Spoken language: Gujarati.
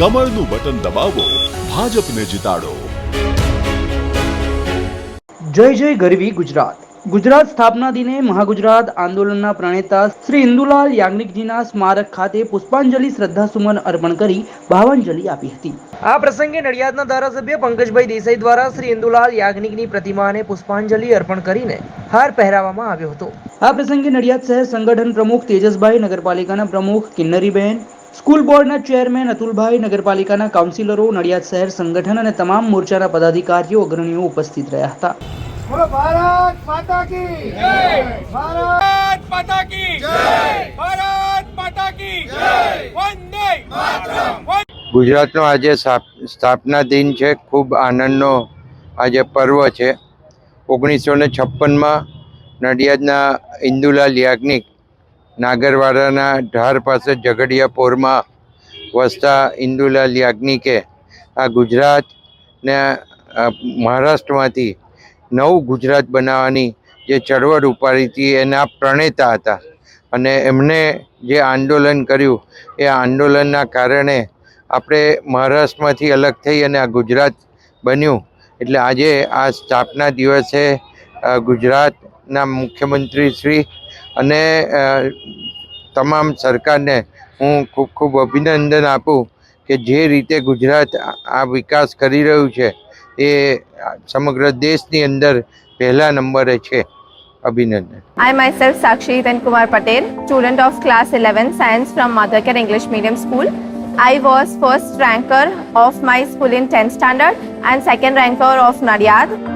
કમળનું બટન દબાવો ભાજપને જીતાડો. જય જય ગરવી ગુજરાત. ગુજરાત સ્થાપના દિને મહાગુજરાત આંદોલનના પ્રણેતા શ્રી ઇન્દુલાલ યાજ્ઞિકજીના સ્મારક ખાતે પુષ્પાંજલિ શ્રદ્ધાસુમન અર્પણ કરી ભાવાંજલિ આપી હતી. આ પ્રસંગે નડિયાદના ધારાસભ્ય પંકજભાઈ દેસાઈ દ્વારા શ્રી ઇન્દુલાલ યાજ્ઞિકની પ્રતિમાને પુષ્પાંજલિ અર્પણ કરીને હાર પહેરાવવામાં આવ્યો હતો. આ પ્રસંગે નડિયાદ શહેર સંગઠન પ્રમુખ તેજસભાઈ નગરપાલિકાના પ્રમુખ કિન્નરીબેન સ્કૂલ બોર્ડના ચેરમેન અતુલભાઈ નગરપાલિકાના કાઉન્સિલરો નડિયાદ શહેર સંગઠન અને તમામ મોરચાના પદાધિકારીઓ અગ્રણીઓ ઉપસ્થિત રહ્યા હતા. ગુજરાતનો આજે સ્થાપના દિન છે. ખૂબ આનંદનો આજે પર્વ છે. ઓગણીસો ને છપ્પનમાં નડિયાદના ઇન્દુલાલ યાજ્ઞિક નાગરવાડાના ઢાર પાસે ઝઘડિયાપોરમાં વસતા ઇન્દુલાલ યાજ્ઞિકે આ ગુજરાતને મહારાષ્ટ્રમાંથી નવું ગુજરાત બનાવવાની જે ચળવળ ઉપાડી હતી એના પ્રણેતા હતા. અને એમણે જે આંદોલન કર્યું, એ આંદોલનના કારણે આપણે મહારાષ્ટ્રમાંથી અલગ થઈ અને આ ગુજરાત બન્યું. એટલે આજે આ સ્થાપના દિવસે ગુજરાતના મુખ્યમંત્રી શ્રી અને તમામ સરકારને હું ખૂબ ખૂબ અભિનંદન આપું કે જે રીતે ગુજરાત આ વિકાસ કરી રહ્યું છે એ સમગ્ર દેશની અંદર પહેલા નંબરે છે અભિનંદન myself Sakshi Then Kumar Patel, student of class 11 science from Mothercare English Medium School. I was first ranker of my school in 10th standard and second ranker of Nadiad.